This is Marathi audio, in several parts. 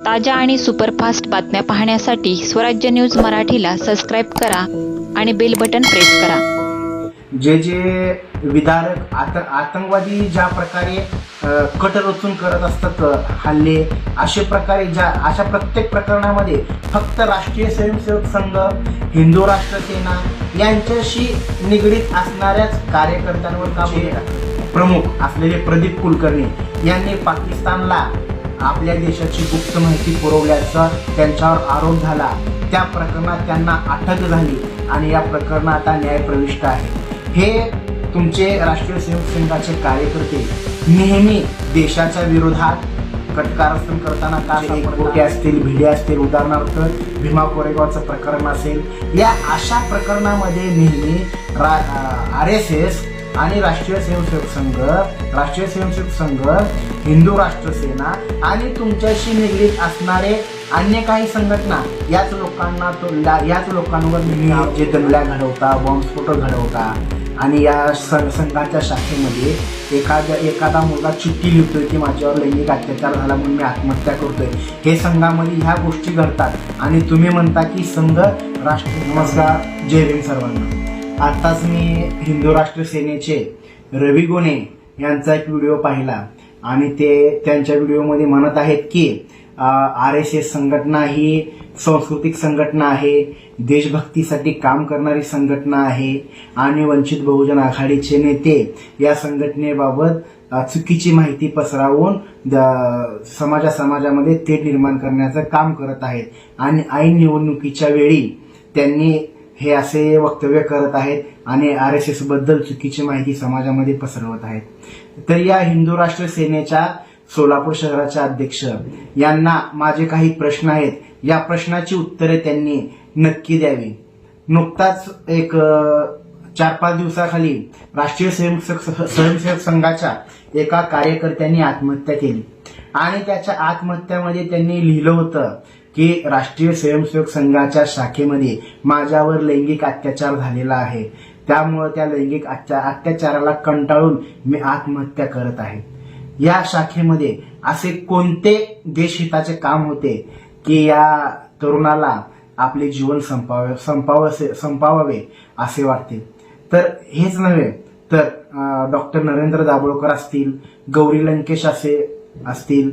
ताज्या आणि सुपरफास्ट बातम्या पाहण्यासाठी स्वराज्य न्यूज मराठीला सबस्क्राईब करा आणि बेल बटन प्रेस करा. जे जे विदारक आत आतंकवादी ज्या प्रकारे कट रचून करत असतात हल्ले अशा प्रकारे ज्या अशा प्रत्येक प्रकरणामध्ये फक्त राष्ट्रीय स्वयंसेवक संघ हिंदू राष्ट्र सेना यांच्याशी निगडीत असणाऱ्याच कार्यकर्त्यांवर काम प्रमुख असलेले प्रदीप कुलकर्णी यांनी पाकिस्तानला आपल्या देशाची गुप्त माहिती पुरवल्याचा त्यांच्यावर आरोप झाला. त्या प्रकरणात त्यांना अटक झाली आणि या प्रकरणात आता न्याय प्रविष्ट आहे. हे तुमचे राष्ट्रीय सेवक संघाचे कार्यकर्ते नेहमी देशाच्या विरोधात कटकारस्थान करताना का गोटे असतील भिडे असतील उदाहरणार्थ भीमा कोरेगावचं प्रकरण असेल या अशा प्रकरणामध्ये नेहमी आर एस एस आणि राष्ट्रीय स्वयंसेवक संघ राष्ट्रीय स्वयंसेवक संघ हिंदू राष्ट्र सेना आणि तुमच्याशी निगडीत असणारे अन्य काही संघटना याच लोकांना तो याच लोकांवर जे दंगल्या घडवता बॉम्बस्फोट घडवता आणि या संघाच्या शाखेमध्ये एखाद्या एखादा मुलगा चिठ्ठी लिहितोय की माझ्यावर लैंगिक अत्याचार झाला म्हणून मी आत्महत्या करतोय. हे संघामध्ये ह्या गोष्टी घडतात. आणि तुम्ही म्हणता की संघ राष्ट्र नमस्कार जय भीम सर्वांना. आत्ताच मी हिंदू राष्ट्र सेनेचे रवी गोणे यांचा एक व्हिडिओ पाहिला. आणि ते त्यांच्या व्हिडिओमध्ये म्हणत आहेत की आर एस एस संघटना ही सांस्कृतिक संघटना आहे देशभक्तीसाठी काम करणारी संघटना आहे आणि वंचित बहुजन आघाडीचे नेते या संघटनेबाबत चुकीची माहिती पसरावून द- समाजा समाजामध्ये ते निर्माण करण्याचं काम करत आहेत. आणि ऐन निवडणुकीच्या वेळी त्यांनी हे असे वक्तव्य करत आहेत आणि आर एस एसबद्दल चुकीची माहिती समाजामध्ये पसरवत आहेत. तर या हिंदू राष्ट्र सेनेच्या सोलापूर शहराच्या अध्यक्ष यांना माझे काही प्रश्न आहेत. या प्रश्नाची उत्तरे त्यांनी नक्की द्यावी. नुकताच एक चार पाच दिवसाखाली राष्ट्रीय स्वयंसेवक स्वयंसेवक संघाच्या एका कार्यकर्त्यांनी आत्महत्या केली. आणि त्याच्या आत्महत्यामध्ये त्यांनी लिहिलं होतं की राष्ट्रीय स्वयंसेवक संघाच्या शाखेमध्ये माझ्यावर लैंगिक अत्याचार झालेला आहे. त्यामुळं त्या लैंगिक अत्याचाराला कंटाळून मी आत्महत्या करत आहे. या शाखेमध्ये असे कोणते देशहिताचे काम होते की या तरुणाला आपले जीवन संपावे संपावसे संपावावे असे वाटते? तर हेच नव्हे तर डॉक्टर नरेंद्र दाभोळकर असतील गौरी लंकेश असे असतील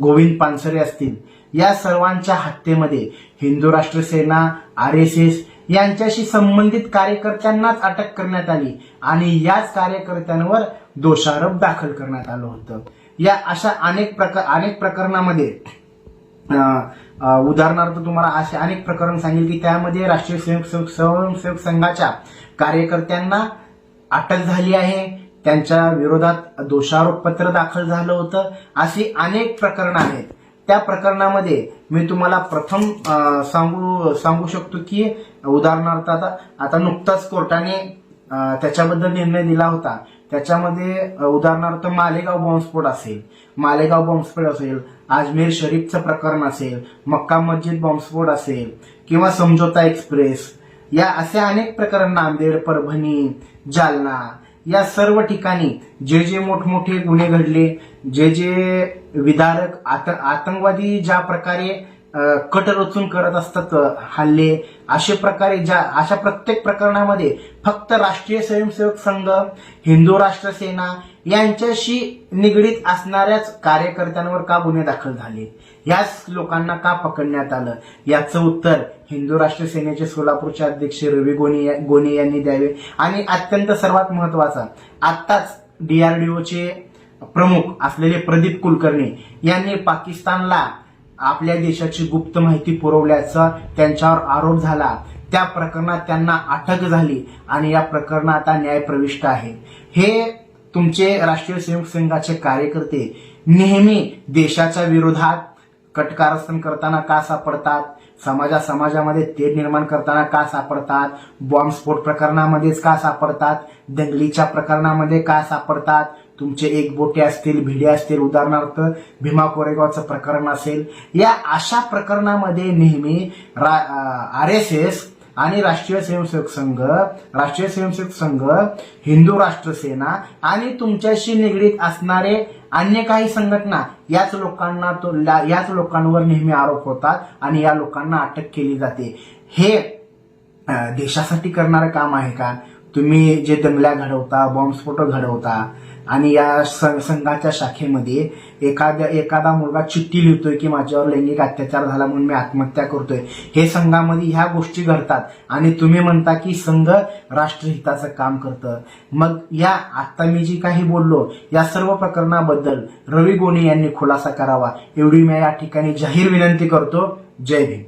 गोविंद पानसरे असतील या सर्वांच्या हत्येमध्ये हिंदू राष्ट्र सेना आर एस एस यांच्याशी संबंधित कार्यकर्त्यांनाच अटक करण्यात आली आणि याच कार्यकर्त्यांवर दोषारोप दाखल करण्यात आलं होतं. या अशा अनेक प्रकार अनेक प्रकरणामध्ये उदाहरणार्थ तुम्हाला असे अनेक प्रकरण सांगेल की त्यामध्ये राष्ट्रीय स्वयंसेवक स्वयंसेवक संघाच्या कार्यकर्त्यांना अटक झाली आहे. त्यांच्या विरोधात दोषारोप पत्र दाखल झालं होतं. अशी अनेक प्रकरणं आहेत. त्या प्रकरणामध्ये मी तुम्हाला प्रथम सांगू सांगू शकतो की उदाहरणार्थ आता आता नुकताच कोर्टाने त्याच्याबद्दल निर्णय दिला होता. त्याच्यामध्ये उदाहरणार्थ मालेगाव बॉम्बस्फोट असेल मालेगाव बॉम्बस्फोट असेल अजमेर शरीफचं प्रकरण असेल मक्का मस्जिद बॉम्बस्फोट असेल किंवा समझोता एक्सप्रेस या असे अनेक प्रकरण नांदेड परभणी जालना या सर्व ठिकाणी जे जे मोठमोठे गुन्हे घडले जे जे विदारक आत आतंकवादी ज्या प्रकारे कटर कट रचून करत असतात हल्ले. असे प्रकारे ज्या अशा प्रत्येक प्रकरणामध्ये फक्त राष्ट्रीय स्वयंसेवक संघ हिंदू राष्ट्र सेना यांच्याशी निगडीत असणाऱ्याच कार्यकर्त्यांवर का गुन्हे दाखल झाले? याच लोकांना का पकडण्यात आलं? याचं उत्तर हिंदू राष्ट्र सेनेचे सोलापूरचे अध्यक्ष रवी गोनी गोने यांनी द्यावे. आणि अत्यंत सर्वात महत्त्वाचा आत्ताच डीआरडीओचे प्रमुख असलेले प्रदीप कुलकर्णी यांनी पाकिस्तानला आपल्या देशाची गुप्त माहिती पुरवल्याचा त्यांच्यावर आरोप झाला. त्या प्रकरणात त्यांना अटक झाली आणि या प्रकरणात आता न्याय प्रविष्ट आहे. हे तुमचे राष्ट्रीय स्वयंसेवक संघाचे कार्यकर्ते नेहमी देशाच्या विरोधात कटकारस्थान करताना का सापडतात? समाजा समाजामध्ये तेढ निर्माण करताना का सापडतात? बॉम्बस्फोट प्रकरणामध्येच का सापडतात? दंगलीच्या प्रकरणामध्ये का सापडतात? तुमचे एक बोटे असतील भिडे असतील उदाहरणार्थ भीमा कोरेगावचं प्रकरण असेल या अशा प्रकरणामध्ये नेहमी आर एस एस आणि राष्ट्रीय स्वयंसेवक संघ राष्ट्रीय स्वयंसेवक संघ हिंदू राष्ट्र सेना आणि तुमच्याशी निगडीत असणारे अन्य काही संघटना याच लोकांना तो ला- याच लोकांवर नेहमी आरोप होतात आणि या लोकांना अटक केली जाते. हे देशासाठी करणारं काम आहे का? तुम्ही जे दंगल्या घडवता बॉम्बस्फोट घडवता आणि या संघाच्या शाखेमध्ये एखाद्या एखादा मुलगा चिठ्ठी लिहितोय की माझ्यावर लैंगिक अत्याचार झाला म्हणून मी आत्महत्या करतोय. हे संघामध्ये ह्या गोष्टी घडतात. आणि तुम्ही म्हणता की संघ राष्ट्रहिताचं काम करतं. मग या आता मी जी काही बोललो या सर्व प्रकरणाबद्दल रवी गोणे यांनी खुलासा करावा. एवढी मी या ठिकाणी जाहीर विनंती करतो. जय भीम.